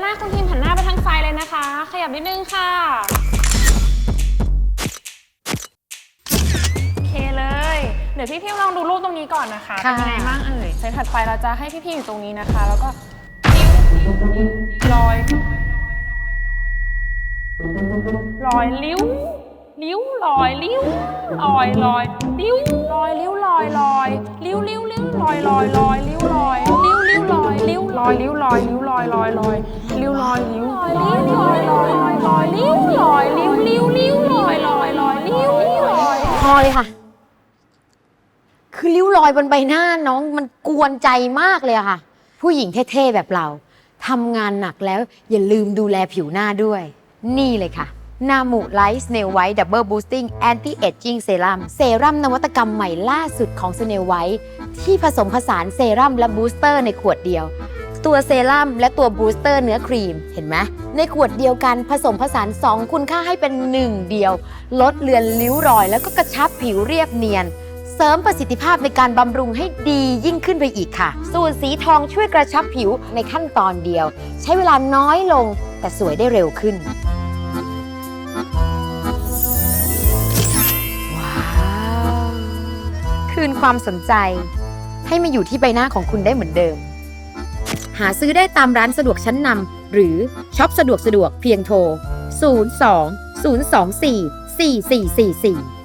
หน้าคุณพิมหันหน้าไปทางซ้ายเลยนะคะ ขยับนิดนึงค่ะ โอเคเลย เดี๋ยวพี่พิมลองดูรูปตรงนี้ก่อนนะคะค่ะเป็นยังไงบ้างเอ่ยเซตถัดไปเราจะให้พี่พิมอยู่ตรงนี้นะคะ แล้วก็ลอยลอยลิ้วลิ้วลอยลิ้วลอยลอยลิ้วลอยลิ้วลอยลอยลิ้วลิ้วลิ้วลอยลอยลอยลิ้วลอยลิ้วลิ้ว ลอยลิ้วลอยลิ้วลอยลิ้วลอยลอยลอยลิ้วลอยลิ้วลิ้วลอยลอยลอยลอยลิ้วลอยลิ้วลิ้วลิ้วลอยลอยลอยลิ้วลิ้วลอยพอเลยค่ะ คือริ้วรอยบนใบหน้าน้องมันกวนใจมากเลยอะค่ะ ผู้หญิงเท่ๆแบบเราทำงานหนักแล้วอย่าลืมดูแลผิวหน้าด้วย นี่เลยค่ะนามูไลท์สเนลไวท์ดับเบิลบูสติ้งแอนตี้เอจจิ้งเซรั่มเซรั่มนวัตกรรมใหม่ล่าสุดของสเนลไวท์ที่ผสมผสานเซรั่มและบูสเตอร์ในขวดเดียว ตัวเซรั่มและตัวบูสเตอร์เนื้อครีมเห็นไหมในขวดเดียวกันผสมผสาน 2 คุณค่าให้เป็นหนึ่งเดียว ลดเลือนริ้วรอย แล้วก็กระชับผิวเรียบเนียน เสริมประสิทธิภาพในการบำรุงให้ดียิ่งขึ้นไปอีกค่ะส่วนสีทองช่วยกระชับผิวในขั้นตอนเดียว ใช้เวลาน้อยลงแต่สวยได้เร็วขึ้นว้าวคืนความสนใจ ให้มาอยู่ที่ใบหน้าของคุณได้เหมือนเดิม หาซื้อได้ตามร้านสะดวกชั้นนำหรือช็อปสะดวกสะดวกเพียงโทร 02 024 4444